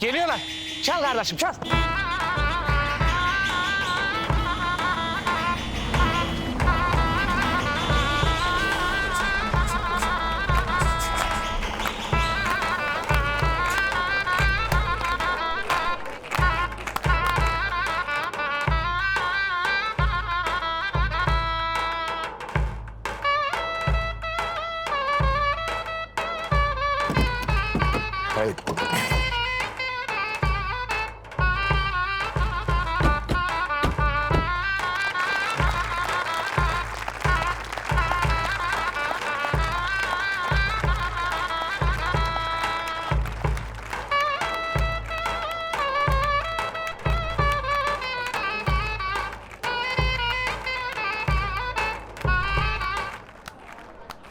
Geliyorlar. Çal kardeşim çal. Hayır.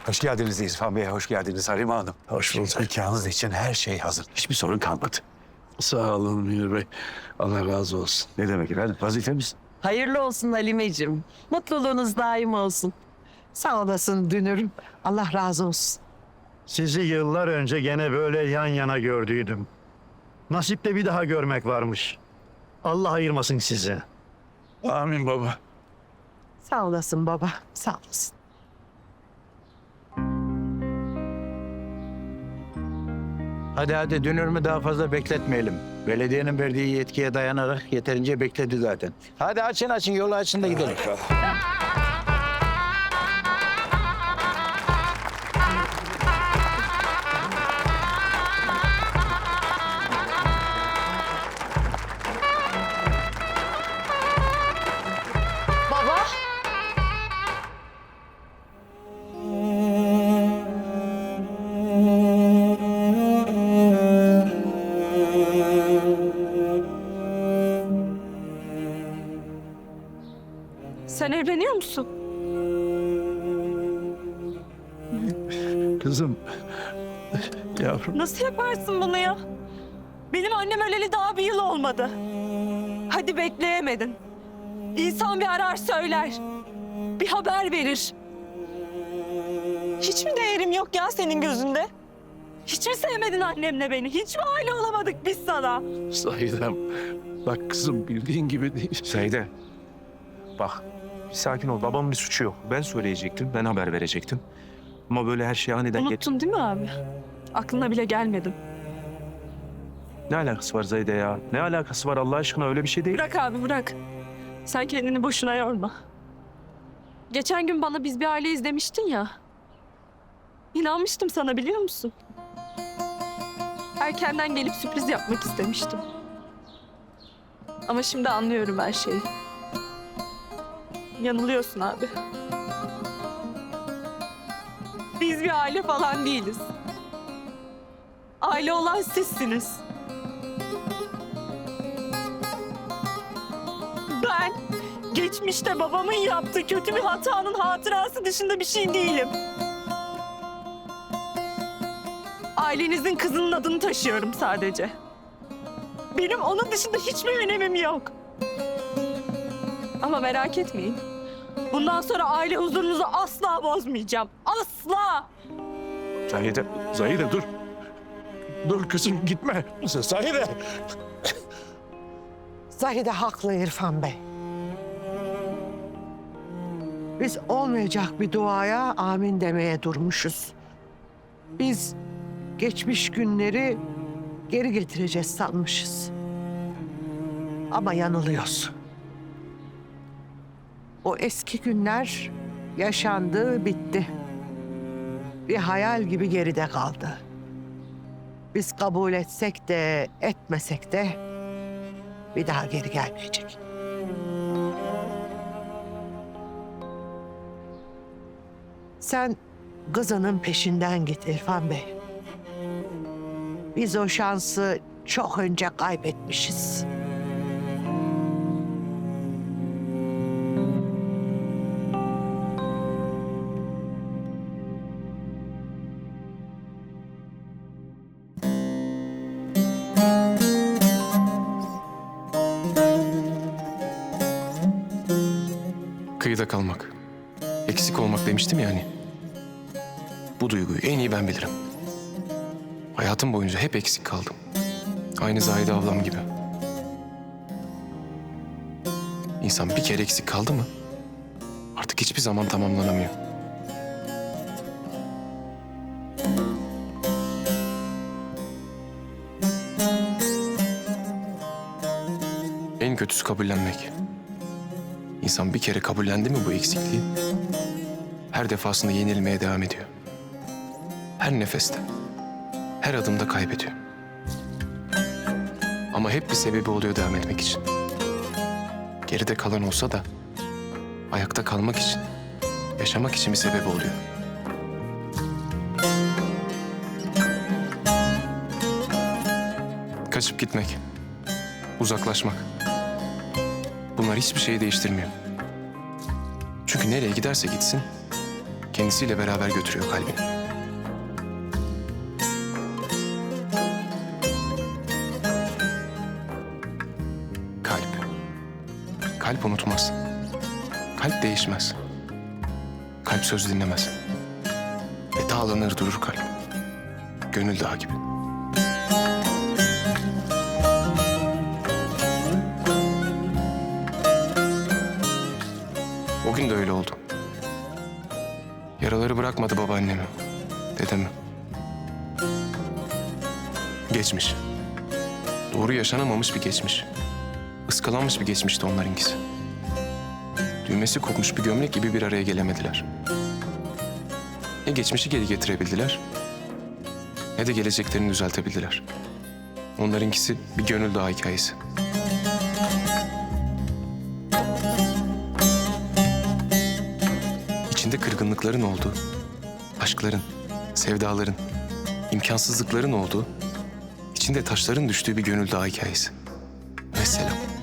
Hoş geldiniz İrfan Bey, hoş geldiniz Halime Hanım. Hoş bulduk. Nikahınız için her şey hazır. Hiçbir sorun kalmadı. Sağ olun Münir Bey. Allah razı olsun. Ne demek efendim? Vazifemiz. Hayırlı olsun Halimeciğim. Mutluluğunuz daim olsun. Sağ olasın dünürüm. Allah razı olsun. Sizi yıllar önce gene böyle yan yana gördüydüm. Nasipte bir daha görmek varmış. Allah ayırmasın sizi. Amin baba. Sağ olasın baba. Sağ olasın. Hadi hadi dünürümü daha fazla bekletmeyelim. Belediyenin verdiği yetkiye dayanarak yeterince bekledi zaten. Hadi açın açın yolu açın da gidelim. Sen evleniyor musun? Kızım. Yavrum. Nasıl yaparsın bunu ya? Benim annem öleli daha bir yıl olmadı. Hadi bekleyemedin. İnsan bir arar söyler. Bir haber verir. Hiç mi değerim yok ya senin gözünde? Hiç mi sevmedin annemle beni? Hiç mi aile olamadık biz sana? Sahiden. Bak kızım bildiğin gibi değil. Zeyde. Bak bir sakin ol. Babamın bir suçu yok. Ben söyleyecektim. Ben haber verecektim. Ama böyle her şey aniden. Unuttun değil mi abi? Aklına bile gelmedim. Ne alakası var Zeyde ya? Ne alakası var Allah aşkına öyle bir şey değil. Bırak abi bırak. Sen kendini boşuna yorma. Geçen gün bana biz bir aileyiz demiştin ya. İnanmıştım sana biliyor musun? Erkenden gelip sürpriz yapmak istemiştim. Ama şimdi anlıyorum her şeyi. Yanılıyorsun abi. Biz bir aile falan değiliz. Aile olan sizsiniz. Ben geçmişte babamın yaptığı kötü bir hatanın hatırası dışında bir şey değilim. Ailenizin kızının adını taşıyorum sadece. Benim onun dışında hiçbir önemim yok. Ama merak etmeyin. Bundan sonra aile huzurunuzu asla bozmayacağım. Asla! Zahide. Zahide dur. Dur kızım gitme. Zahide. Zahide haklı İrfan Bey. Biz olmayacak bir duaya amin demeye durmuşuz. Biz geçmiş günleri geri getireceğiz sanmışız. Ama yanılıyoruz. O eski günler yaşandı, bitti. Bir hayal gibi geride kaldı. Biz kabul etsek de etmesek de bir daha geri gelmeyecek. Sen kızının peşinden git İrfan Bey. Biz o şansı çok önce kaybetmişiz. Kıyıda kalmak. Eksik olmak demiştim ya hani. Bu duyguyu en iyi ben bilirim. Hayatım boyunca hep eksik kaldım. Aynı Zahide ablam gibi. İnsan bir kere eksik kaldı mı? Artık hiçbir zaman tamamlanamıyor. En kötüsü kabullenmek. İnsan bir kere kabullendi mi bu eksikliği? Her defasında yenilmeye devam ediyor. Her nefeste, her adımda kaybediyor. Ama hep bir sebebi oluyor devam etmek için. Geride kalan olsa da ayakta kalmak için, yaşamak için bir sebebi oluyor. Kaçıp gitmek, uzaklaşmak. Bunlar hiçbir şeyi değiştirmiyor. Çünkü nereye giderse gitsin, kendisiyle beraber götürüyor kalbini. Kalp. Kalp unutmaz. Kalp değişmez. Kalp söz dinlemez. Ve dağlanır durur kalp. Gönül dağı gibi. O gün de öyle oldu. Yaraları bırakmadı babaannemi, dedemi. Geçmiş. Doğru yaşanamamış bir geçmiş. Iskalanmış bir geçmişti onlarınkisi. Düğmesi kopmuş bir gömlek gibi bir araya gelemediler. Ne geçmişi geri getirebildiler, ne de geleceklerini düzeltebildiler. Onlarınkisi bir gönül dağı hikayesi. Kırgınlıkların olduğu, aşkların, sevdaların, imkansızlıkların olduğu, içinde taşların düştüğü bir gönül dağı hikayesi. Vesselam.